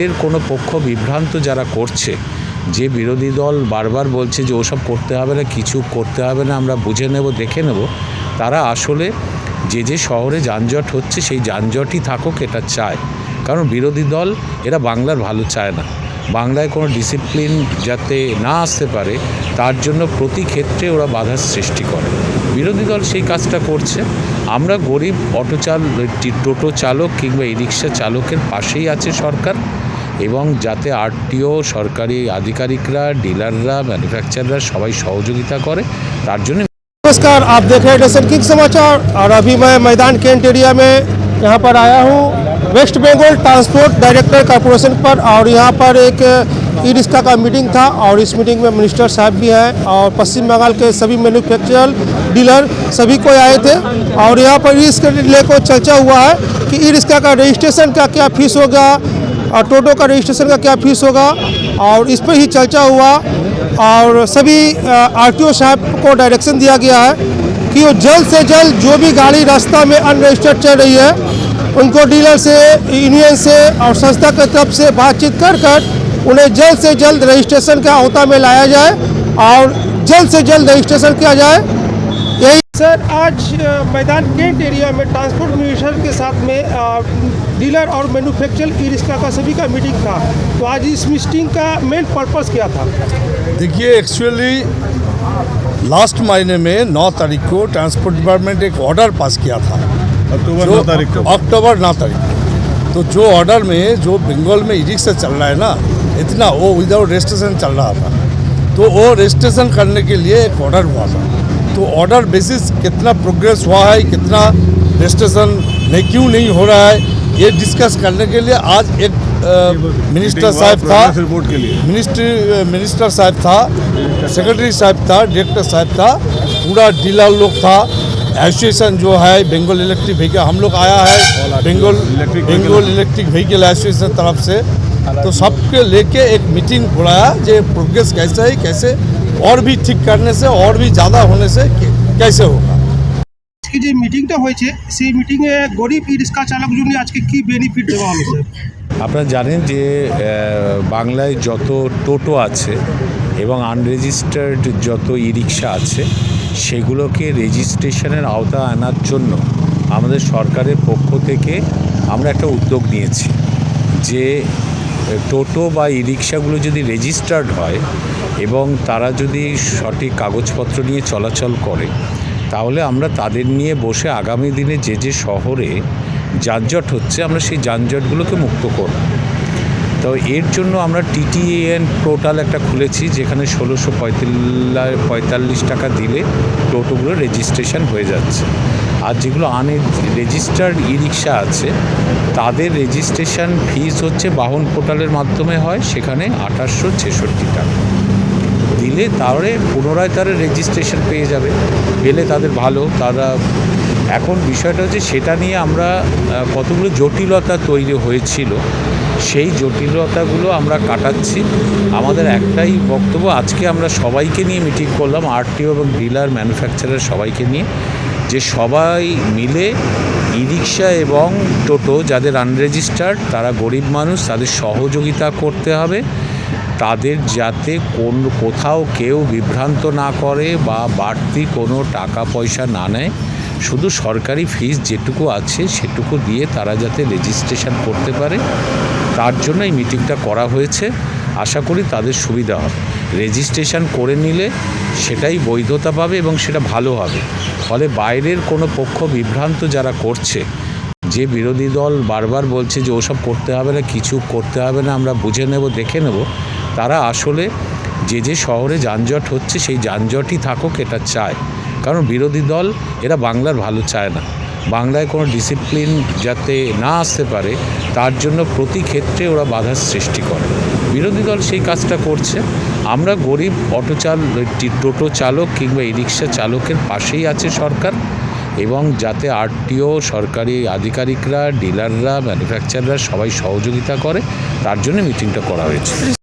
এর কোনো পক্ষ বিভ্রান্ত যারা করছে? যে বিরোধী দল বারবার বলছে যে ওসব করতে হবে না, কিছু করতে হবে না, আমরা বুঝে নেব, দেখে নেব, তারা আসলে যে যে শহরে যানজট হচ্ছে, সেই যানজটই থাকুক, এটা চায়। কারণ বিরোধী দল, এরা বাংলার ভালো চায় না। বাংলায় কোনো ডিসিপ্লিন যাতে না আসতে পারে, তার জন্য প্রতি ক্ষেত্রে ওরা বাধার সৃষ্টি করে। বিরোধী দল সেই কাজটা করছে। আমরা গরিব অটো চাল টোটো চালক কিংবা ই রিক্সা চালকের পাশেই আছে সরকার। এবং যাতে আরটিও সরকারি আধিকারিকরা ডিলাররা ম্যানুফ্যাকচাররা সবাই সহযোগিতা করে তার জন্য नमस्कार आप देख रहे हैं नेशन किंग समाचार और अभी मैं मैदान कैंट एरिया में यहाँ पर आया हूँ West Bengal transport director corporation पर और यहाँ पर एक ई रिक्शा का मीटिंग था और इस मीटिंग में मिनिस्टर साहब भी हैं और पश्चिम बंगाल के सभी मैन्युफैक्चरर डीलर सभी कोई आए थे और यहाँ पर ई रिक्शा लेकर चर्चा हुआ है कि ई रिक्शा का रजिस्ट्रेशन का क्या फीस होगा और टोटो का रजिस्ट्रेशन का क्या फ़ीस होगा? और इस पर ही चर्चा हुआ। और सभी आरटीओ साहब को डायरेक्शन दिया गया है कि वो जल्द से जल्द जो भी गाड़ी रास्ता में अनरजिस्टर्ड चल रही है, उनको डीलर से यूनियन से और संस्था की तरफ़ से बातचीत कर कर उन्हें जल्द से जल्द रजिस्ट्रेशन का अवता में लाया जाए और जल्द से जल्द रजिस्ट्रेशन किया जाए। सर आज मैदान कैंट एरिया में ट्रांसपोर्ट मिनिस्टर के साथ में डीलर और मैन्युफैक्चर ई रिक्शा का सभी का मीटिंग था। तो आज इस मीटिंग का मेन पर्पस क्या था? देखिए एक्चुअली लास्ट महीने में 9 तारीख को ट्रांसपोर्ट डिपार्टमेंट एक ऑर्डर पास किया था। अक्टूबर नौ तारीख को। अक्टूबर नौ तारीख को। तो जो ऑर्डर में जो बंगाल में ई रिक्शा चल रहा है ना इतना वो विदाउट रजिस्ट्रेशन चल रहा था। तो वो रजिस्ट्रेशन करने के लिए एक ऑर्डर हुआ था। तो ऑर्डर बेसिस कितना प्रोग्रेस हुआ है कितना रजिस्ट्रेशन नहीं क्यों नहीं हो रहा है ये डिस्कस करने के लिए आज एक मिनिस्टर साहब था। रिपोर्ट के लिए। मिनिस्ट्री मिनिस्टर साहब था सेक्रेटरी साहब था डायरेक्टर साहब था पूरा डीलर लोग था। एसोसिएशन जो है बंगाल इलेक्ट्रिक व्हीकल हम लोग आया है Bengal Bengal electric vehicle association तरफ़ से। तो सबके लेके एक मीटिंग बुलाया जो प्रोग्रेस कैसे है कैसे और भी ठीक करने से और भी ज़्यादा होने से कैसे होगा আজকে যে মিটিংটা হয়েছে সেই মিটিংয়ে গরিব ই রিক্সা চালক জন্য আজকে কি বেনিফিট দেওয়া হলো স্যার আপনারা জানেন যে আহ, বাংলায় যত টোটো আছে এবং আনরেজিস্টার্ড যত ই রিক্সা আছে সেগুলোকে রেজিস্ট্রেশনের আওতা আনার জন্য আমাদের সরকারের পক্ষ থেকে আমরা একটা উদ্যোগ নিয়েছি যে আহ, টোটো বা ই রিক্সাগুলো যদি রেজিস্টার্ড হয় এবং তারা যদি সঠিক কাগজপত্র নিয়ে চলাচল করে, তাহলে আমরা তাদের নিয়ে বসে আগামী দিনে যে যে শহরে যানজট হচ্ছে, আমরা সেই যানজটগুলোকে মুক্ত করব। তো এর জন্য আমরা টিটিএন পোর্টাল একটা খুলেছি, যেখানে ষোলোশো পঁয়তাল্লিশ টাকা দিলে টোটোগুলো রেজিস্ট্রেশন হয়ে যাচ্ছে। আর যেগুলো আনে রেজিস্টার্ড ই রিক্সা আছে, তাদের রেজিস্ট্রেশন ফিস হচ্ছে বাহন পোর্টালের মাধ্যমে হয়, সেখানে আঠাশশো ছেষট্টি টাকা। দিলে তাহলে পুনরায় তারা রেজিস্ট্রেশন পেয়ে যাবে। পেলে তাদের ভালো, তারা এখন বিষয়টা হচ্ছে সেটা নিয়ে আমরা কতগুলো জটিলতা তৈরি হয়েছিল, সেই জটিলতাগুলো আমরা কাটাচ্ছি। আমাদের একটাই বক্তব্য, আজকে আমরা সবাইকে নিয়ে মিটিং করলাম, আরটিও এবং ডিলার, ম্যানুফ্যাকচারার সবাইকে নিয়ে, যে সবাই মিলে ই রিক্সা এবং টোটো যাদের আনরেজিস্টার্ড, তারা গরিব মানুষ, তাদের সহযোগিতা করতে হবে। তাদের যাতে কোন, কোথাও কেউ বিভ্রান্ত না করে বা বাড়তি কোনো টাকা পয়সা না নেয়। শুধু সরকারি ফিস যেটুকু আছে সেটুকু দিয়ে তারা যাতে রেজিস্ট্রেশন করতে পারে, তার জন্য এই মিটিংটা করা হয়েছে। আশা করি তাদের সুবিধা হবে। রেজিস্ট্রেশন করে নিলে সেটাই বৈধতা পাবে এবং সেটা ভালো হবে। ফলে বাইরের কোনো পক্ষ বিভ্রান্ত যারা করছে, যে বিরোধী দল বারবার বলছে যে ওসব করতে হবে না, কিছু করতে হবে না, আমরা বুঝে নেব, দেখে নেব, তারা আসলে যে যে শহরে যানজট হচ্ছে সেই যানজটই থাকুক, এটা চায়। কারণ বিরোধী দল, এরা বাংলার ভালো চায় না। বাংলায় কোনো ডিসিপ্লিন যাতে না আসতে পারে, তার জন্য প্রতি ক্ষেত্রে ওরা বাধার সৃষ্টি করে। বিরোধী দল সেই কাজটা করছে। আমরা গরিব অটো চাল টোটো চালক কিংবা ই রিক্সা চালকের পাশেই আছে সরকার এবং যাতে আরটিও, সরকারি আধিকারিকরা, ডিলাররা ম্যানুফ্যাকচাররা সবাই সহযোগিতা করে, তার জন্য মিটিংটা করা হয়েছে।